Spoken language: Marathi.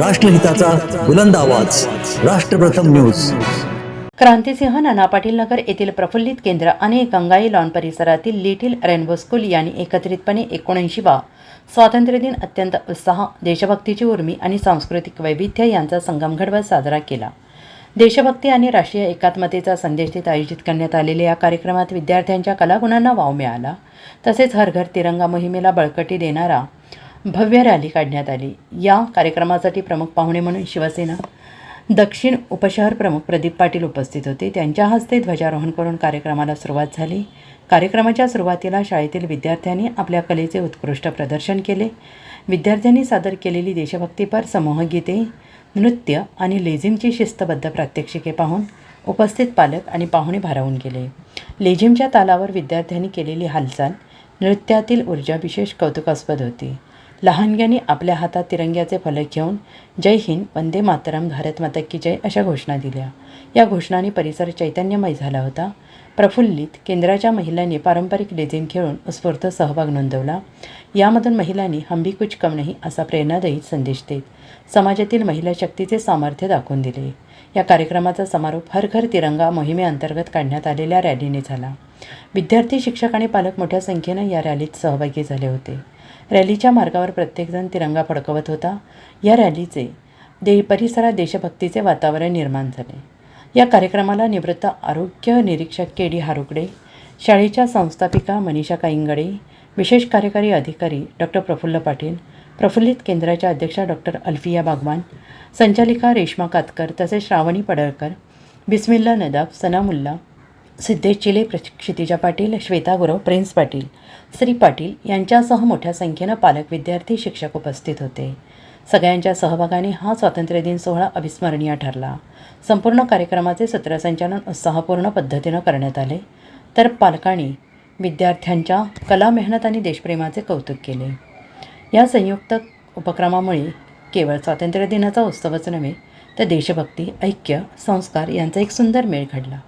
राष्ट्रहिताचा बुलंद आवाज. राष्ट्रप्रथम न्यूज. क्रांतिसिंह नाना पाटील नगर येथील प्रफुल्लित केंद्र आणि गंगाई लॉन परिसरातील लिटिल रेनबो स्कूल यांनी एकत्रितपणे एकोणऐंशीवा स्वातंत्र्य दिन अत्यंत उत्साह देशभक्तीची उर्मी आणि सांस्कृतिक वैविध्य यांचा संगम घडवत साजरा केला. देशभक्ती आणि राष्ट्रीय एकात्मतेचा संदेश देत आयोजित करण्यात आलेल्या या कार्यक्रमात विद्यार्थ्यांच्या कलागुणांना वाव मिळाला. तसेच हर घर तिरंगा मोहिमेला बळकटी देणारा भव्य रॅली काढण्यात आली. या कार्यक्रमासाठी प्रमुख पाहुणे म्हणून शिवसेना दक्षिण उपशहर प्रमुख प्रदीप पाटील उपस्थित होते. त्यांच्या हस्ते ध्वजारोहण करून कार्यक्रमाला सुरुवात झाली. कार्यक्रमाच्या सुरुवातीला शाळेतील विद्यार्थ्यांनी आपल्या कलेचे उत्कृष्ट प्रदर्शन केले. विद्यार्थ्यांनी सादर केलेली देशभक्तीपर समूहगीते नृत्य आणि लेझिमची शिस्तबद्ध प्रात्यक्षिके पाहून उपस्थित पालक आणि पाहुणे भारावून गेले. लेझिमच्या तालावर विद्यार्थ्यांनी केलेली हालचाल नृत्यातील ऊर्जा विशेष कौतुकास्पद होती. लहानग्यांनी आपल्या हातात तिरंग्याचे फलक घेऊन जय हिंद वंदे मातरम भारत माता की जय अशा घोषणा दिल्या. या घोषणांनी परिसर चैतन्यमय झाला होता. प्रफुल्लित केंद्राच्या महिलांनी पारंपरिक लेझिम खेळून उत्स्फूर्त सहभाग नोंदवला. यामधून महिलांनी हंबी कुछ कम नाही असा प्रेरणादायी संदेश देत समाजातील महिला शक्तीचे सामर्थ्य दाखवून दिले. या कार्यक्रमाचा समारोप हर घर तिरंगा मोहिमेअंतर्गत काढण्यात आलेल्या रॅलीने झाला. विद्यार्थी शिक्षक आणि पालक मोठ्या संख्येनं या रॅलीत सहभागी झाले होते. रॅलीच्या मार्गावर प्रत्येकजण तिरंगा फडकवत होता. या रॅलीचे दे परिसरात देशभक्तीचे वातावरण निर्माण झाले. या कार्यक्रमाला निवृत्त आरोग्य निरीक्षक के डी हारुकडे शाळेच्या संस्थापिका मनीषा काईंगडे विशेष कार्यकारी अधिकारी डॉक्टर प्रफुल्ल पाटील प्रफुल्लित केंद्राच्या अध्यक्षा डॉक्टर अल्फिया बागवान संचालिका रेश्मा कातकर तसेच श्रावणी पडळकर बिस्मिल्ला नदाफ सनामुल्ला सिद्धेश चिले क्षितिजा पाटील श्वेता गुरव प्रिन्स पाटील श्री पाटील यांच्यासह मोठ्या संख्येनं पालक विद्यार्थी शिक्षक उपस्थित होते. सगळ्यांच्या सहभागाने हा स्वातंत्र्य दिन सोहळा अविस्मरणीय ठरला. संपूर्ण कार्यक्रमाचे सूत्रसंचालन उत्साहपूर्ण पद्धतीनं करण्यात आले. तर पालकांनी विद्यार्थ्यांच्या कला मेहनत आणि देशप्रेमाचे कौतुक केले. या संयुक्त उपक्रमामुळे केवळ स्वातंत्र्य दिनाचा उत्सवच नव्हे तर देशभक्ती ऐक्य संस्कार यांचा एक सुंदर मेळ घडला.